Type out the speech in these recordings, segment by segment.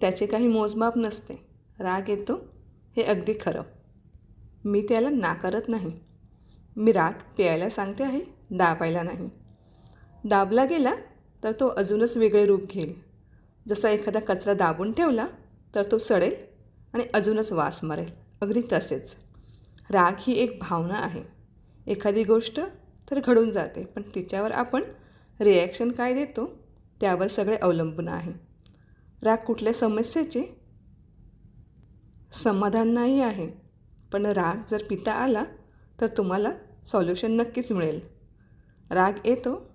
त्याचे काही मोजमाप नसते. राग येतो हे अगदी खरं. मी त्याला नाकारत नाही. मी राग प्यायला सांगते आहे दाबायला नाही. दाबला गेला तर तो अजूनच वेगळे रूप घेईल. जसा एखादा कचरा दाबून ठेवला तर तो सडेल आणि अजूनच वास मारेल. अगदी तसेच. राग ही एक भावना आहे. एखादी गोष्ट तर घडून जाते पण तिच्यावर आपण रिॲक्शन काय देतो त्यावर सगळे अवलंबून आहे. राग कुठल्या समस्येचे? समाधान नाही आहे. पण राग जर पिता आला तर तुम्हाला सॉल्युशन नक्कीच मिळेल. राग येतो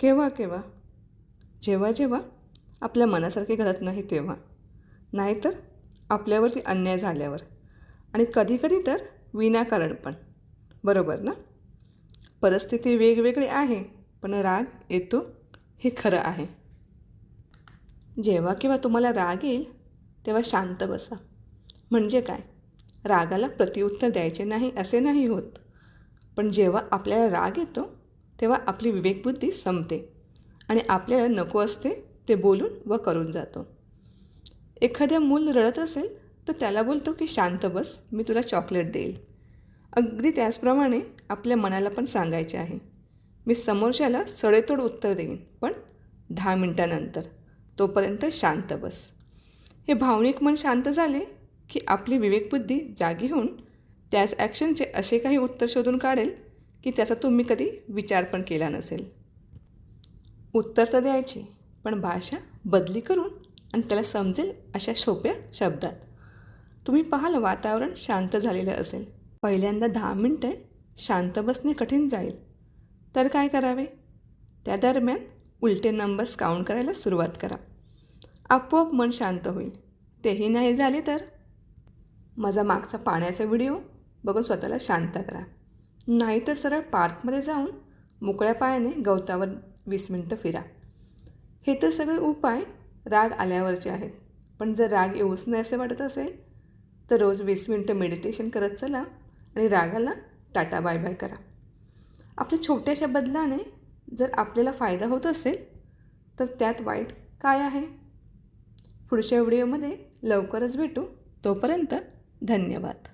केव्हा केव्हा? जेव्हा जेव्हा आपल्या मनासारखे घडत नाही तेव्हा. नाहीतर आपल्यावरती अन्याय झाल्यावर. आणि कधीकधी तर विनाकारण पण. बरोबर ना? परिस्थिती वेगवेगळी आहे पण राग येतो हे खरं आहे. जेव्हा केव्हा तुम्हाला राग येईल तेव्हा शांत बसा. म्हणजे काय? रागाला प्रतिउत्तर द्यायचे नाही असे नाही होत. पण जेव्हा आपल्याला राग येतो तेव्हा आपली विवेकबुद्धी संपते आणि आपल्याला नको असते ते बोलून व करून जातो. एखाद्या मूल रडत असेल तर त्याला बोलतो की शांत बस मी तुला चॉकलेट देईल. अगदी त्याचप्रमाणे आपल्या मनाला पण सांगायचे आहे. मी समोरच्याला सडेतोड उत्तर देईन पण दहा मिनटानंतर. तोपर्यंत शांत बस. हे भावनिक मन शांत झाले की आपली विवेकबुद्धी जागी होऊन त्याच ॲक्शनचे असे काही उत्तर शोधून काढेल की त्याचा तुम्ही कधी विचार पण केला नसेल. उत्तर तर द्यायचे पण भाषा बदली करून आणि त्याला समजेल अशा सोप्या शब्दात. तुम्ही पाहाल वातावरण शांत झालेलं असेल. पहिल्यांदा दहा मिनटं शांत बसणे कठीण जाईल. तर काय करावे? त्या दरम्यान उलटे नंबर्स काउंट करायला सुरुवात करा. आपोआप मन शांत होईल. तेही नाही झाले तर? माझा मागचा पाण्याचा व्हिडिओ बघून स्वतःला शांत करा. नाहीतर सरळ पार्कमध्ये जाऊन मोकळ्या पायाने गवतावर वीस मिनटं फिरा. हे तर सगळे उपाय राग आल्यावरचे आहेत. पण जर राग येऊच नाही असे वाटत असेल तर रोज वीस मिनटं मेडिटेशन करत चला आणि रागाला टाटा बाय बाय करा. आपल्या छोट्याशा बदलाने जर आपल्याला फायदा होत असेल तर त्यात वाईट काय आहे? पुढच्या व्हिडिओमध्ये लवकरच भेटू. तोपर्यंत धन्यवाद.